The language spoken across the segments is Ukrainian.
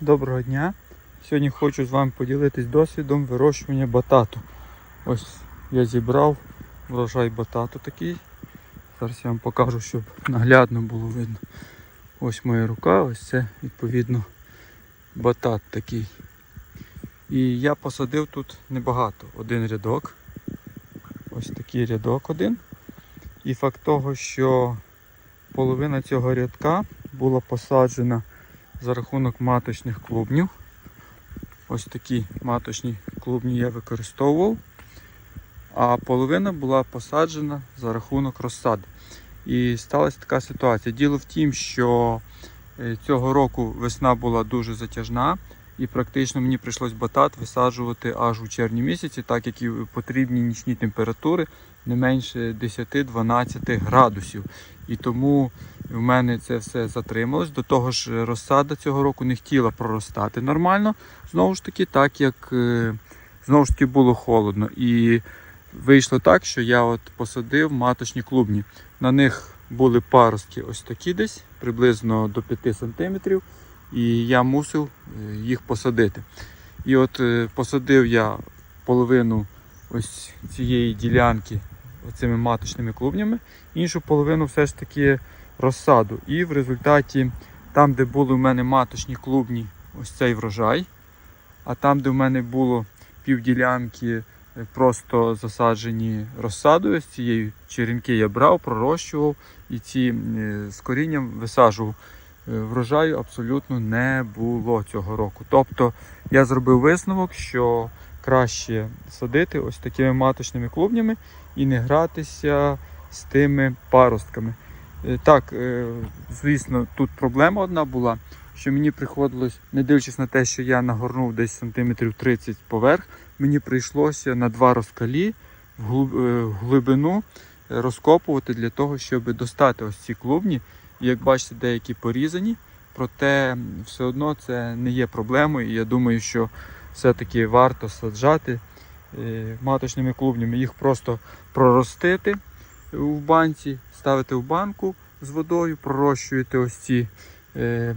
доброго дня. Сьогодні хочу з вами поділитись досвідом вирощування батату. Ось я зібрав врожай батату такий. Зараз я вам покажу, щоб наглядно було видно. Ось моя рука, ось це відповідно батат такий. І я посадив тут небагато. Один рядок. Ось такий рядок один. І факт того, що половина цього рядка була посаджена за рахунок маточних клубнів. Ось такі маточні клубні я використовував. А половина була посаджена за рахунок розсади. І сталася така ситуація. Діло в тім, що е, цього року весна була дуже затяжна, і практично мені прийшлось батат висаджувати аж у червні місяці, так як і потрібні нічні температури не менше 10-12 градусів. І тому в мене це все затрималось. До того ж, розсада цього року не хотіла проростати нормально. Знову ж таки, так як е, знову ж таки було холодно. І вийшло так, що я от посадив маточні клубні. На них були паростки ось такі десь, приблизно до 5 см. І я мусив е, їх посадити. І от е, посадив я половину ось цієї ділянки оцими маточними клубнями, іншу половину все ж таки розсаду. І в результаті, там, де були в мене маточні клубні, ось цей врожай. А там, де в мене було півділянки е, просто засаджені розсадою, з цієї черенки я брав, пророщував і ці з корінням висаджував. Е, Врожаю абсолютно не було цього року. Тобто я зробив висновок, що краще садити ось такими маточними клубнями і не гратися з тими паростками. Е, Так, е, звісно, тут проблема одна була, що мені приходилось, не дивлячись на те, що я нагорнув десь сантиметрів 30 поверх, мені прийшлося на два розкалі в глиб- в глибину розкопувати для того, щоб достати ось ці клубні. Як бачите, деякі порізані, проте все одно це не є проблемою. І я думаю, що все-таки варто саджати е, маточними клубнями, їх просто проростити в банці, ставити в банку з водою, пророщуєте ось ці, е,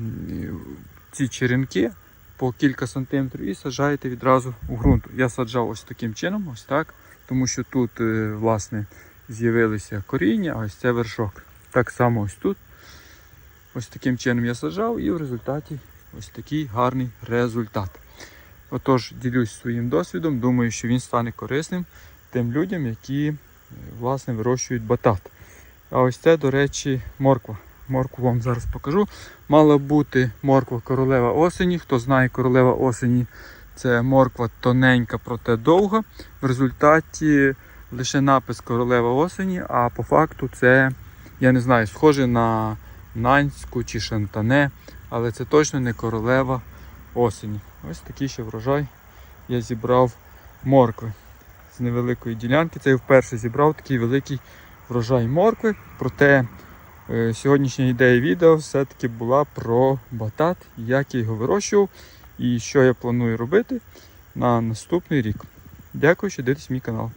ці черенки по кілька сантиметрів і саджаєте відразу у ґрунт. Я саджав ось таким чином, ось так, тому що тут е, власне з'явилися коріння, а ось це вершок. Так само ось тут. Ось таким чином я саджав і в результаті ось такий гарний результат. Отож, ділюсь своїм досвідом, думаю, що він стане корисним тим людям, які е, власне вирощують батат. А ось це, до речі, морква. Моркву вам зараз покажу. Мала бути морква королева осені. Хто знає королева осені, це морква тоненька, проте довга. В результаті лише напис королева осені, а по факту це, я не знаю, схоже на нанську чи шантане, але це точно не королева осені. Ось такий ще врожай я зібрав моркви з невеликої ділянки. Це я вперше зібрав такий великий врожай моркви. Проте е, сьогоднішня ідея відео все-таки була про батат, як я його вирощував і що я планую робити на наступний рік. Дякую, що дивитесь мій канал.